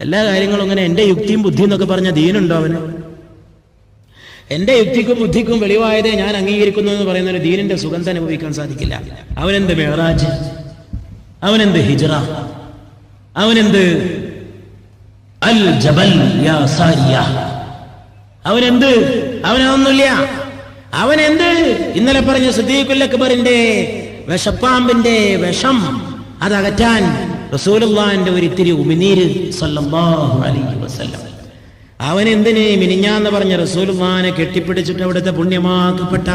എല്ലാ കാര്യങ്ങളും ഇങ്ങനെ എന്റെ യുക്തിയും ബുദ്ധിയും എന്നൊക്കെ പറഞ്ഞ ദീനുണ്ടോ അവന്? എന്റെ യുക്തിക്കും ബുദ്ധിക്കും വെളിവായതേ ഞാൻ അംഗീകരിക്കുന്നു എന്ന് പറയുന്ന ഒരു ദീനിന്റെ സുഗന്ധം അനുഭവിക്കാൻ സാധിക്കില്ല. അവനെന്ത് മേറാജ് അവനെന്ത് ഹിജറ? അവനെന്ത് അൽ ജബൽ അവനെന്ത്? അവനൊന്നുമില്ല അവനെന്ത്? ഇന്നലെ പറഞ്ഞ സിദ്ദീഖുൽ അക്ബറിന്റെ വിഷപ്പാമ്പിന്റെ വിഷം അതകറ്റാൻ റസൂലുള്ളാന്റെ ഒരു ഇത്തിരി ഉമിനീര് സല്ലല്ലാഹു അലൈഹി വസല്ലം. അവൻ എന്തിനെ മിനിഞ്ഞാന്ന് പറഞ്ഞ റസൂലുള്ളാനെ കെട്ടിപ്പിടിച്ചിട്ട് അവിടുത്തെ പുണ്യമാക്കപ്പെട്ട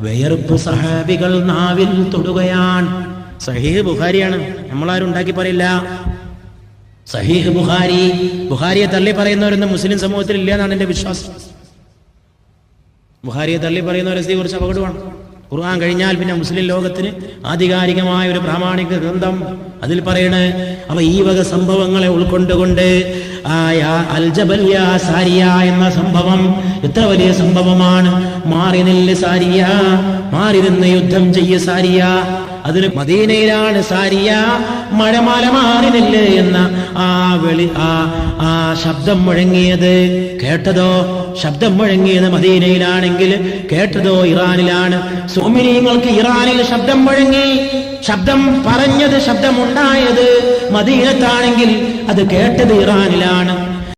വിയർപ്പ് സഹാബികൾ നാവിൽ തൊടുകയാണ്. സഹീഹ് ബുഖാരിയാണ്. നമ്മളാരും ഉണ്ടാക്കി പറയില്ല. സഹീഹ് ബുഖാരി ബുഖാരിയെ തള്ളി പറയുന്നവരൊന്നും മുസ്ലിം സമൂഹത്തിൽ ഇല്ല എന്നാണ് എന്റെ വിശ്വാസം. ബുഖാരിയെ തള്ളി പറയുന്നവരെ കുറിച്ച് അപകടമാണ്. ഖുർആൻ കഴിഞ്ഞാൽ പിന്നെ മുസ്ലിം ലോകത്തിന് ആധികാരികമായ ഒരു പ്രാമാണിക ഗ്രന്ഥം. അതിൽ പറയണേ അവ ഈ വക സംഭവങ്ങളെ ഉൾക്കൊണ്ടുകൊണ്ട് സാരിയ എന്ന സംഭവം എത്ര വലിയ സംഭവമാണ്. മാറി നില്ല് സാരിയ മാറി നിന്ന് യുദ്ധം ചെയ്യ സാരിയ അതിന് മദീനയിലാണ് സാരിയ മഴമാല മാറി എന്ന ആ വെളി ആ ആ ശബ്ദം മുഴങ്ങിയത്. കേട്ടതോ? ശബ്ദം മുഴങ്ങിയത് മദീനയിലാണെങ്കിൽ കേട്ടതോ ഇറാനിലാണ്. സോമിനിയങ്ങൾക്ക് ഇറാനിൽ ശബ്ദം മുഴങ്ങി ശബ്ദം പറഞ്ഞത് ശബ്ദമുണ്ടായത് മദീനത്താണെങ്കിൽ അത് കേട്ടത് ഇറാനിലാണ്.